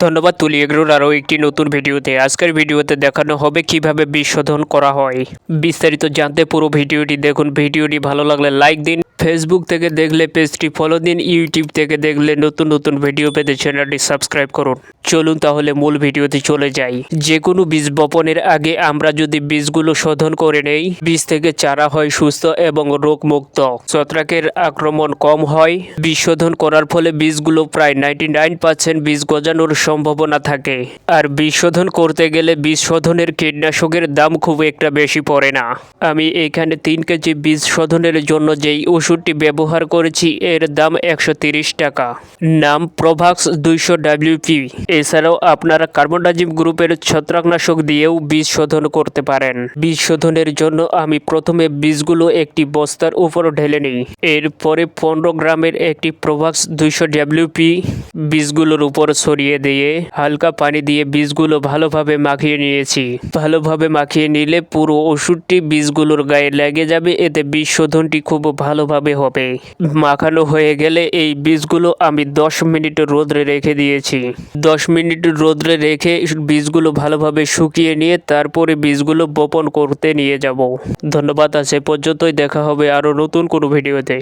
ধন্যবাদ তুলি এগ্রোর আরও একটি নতুন ভিডিওতে। আজকের ভিডিওতে দেখানো হবে কীভাবে বীজ শোধন করা হয়। বিস্তারিত জানতে পুরো ভিডিওটি দেখুন। ভিডিওটি ভালো লাগলে লাইক দিন। ফেসবুক থেকে দেখলে পেজটি ফলো দিন। ইউটিউব থেকে দেখলে নতুন নতুন ভিডিও পেতে চ্যানেলটি সাবস্ক্রাইব করুন। চলুন তাহলে মূল ভিডিওতে চলে যাই। যে কোনো বীজ বপনের আগে আমরা যদি বীজগুলো শোধন করে নেই, বীজ থেকে চারা হয় সুস্থ এবং রোগমুক্ত। ছত্রাকের আক্রমণ কম হয়। বীজ শোধন করার ফলে বীজগুলো প্রায় নাইনটি নাইন পার্সেন্ট বীজ গজানোর সম্ভাবনা থাকে। আর বীজ শোধন করতে গেলে বীজ শোধনের কীটনাশকের দাম খুব একটা বেশি পড়ে না। আমি এখানে তিন কেজি বীজ শোধনের জন্য যেই ওষুধটি ব্যবহার করেছি, এর দাম একশো টাকা। নাম প্রভাক্স দুইশো ডাব্লিউপি এছাড়াও আপনারা কার্বনডাজিম গ্রুপের ছত্রাকনাশক দিয়েও বীজ শোধন করতে পারেন। বীজ শোধনের জন্য আমি প্রথমে বীজগুলো একটি বস্তার উপর ঢেলে নিই। এরপরে পনেরো গ্রামের একটি প্রভাক্স দুইশো ডাব্লিউপি বীজগুলোর উপর ছড়িয়ে দিয়ে হালকা পানি দিয়ে বীজগুলো ভালোভাবে মাখিয়ে নিয়েছি। ভালোভাবে মাখিয়ে নিলে পুরো ওষুধটি বীজগুলোর গায়ে লেগে যাবে। এতে বীজ শোধনটি খুব ভালোভাবে হবে। মাখানো হয়ে গেলে এই বীজগুলো আমি দশ মিনিট রোদ্রে রেখে দিয়েছি। দশ মিনিট রোদ্রে রেখে বীজগুলো ভালোভাবে শুকিয়ে নিয়ে তারপরে বীজগুলো বপন করতে নিয়ে যাব। ধন্যবাদ আছে পর্যন্তই। দেখা হবে আরও নতুন কোনো ভিডিওতে।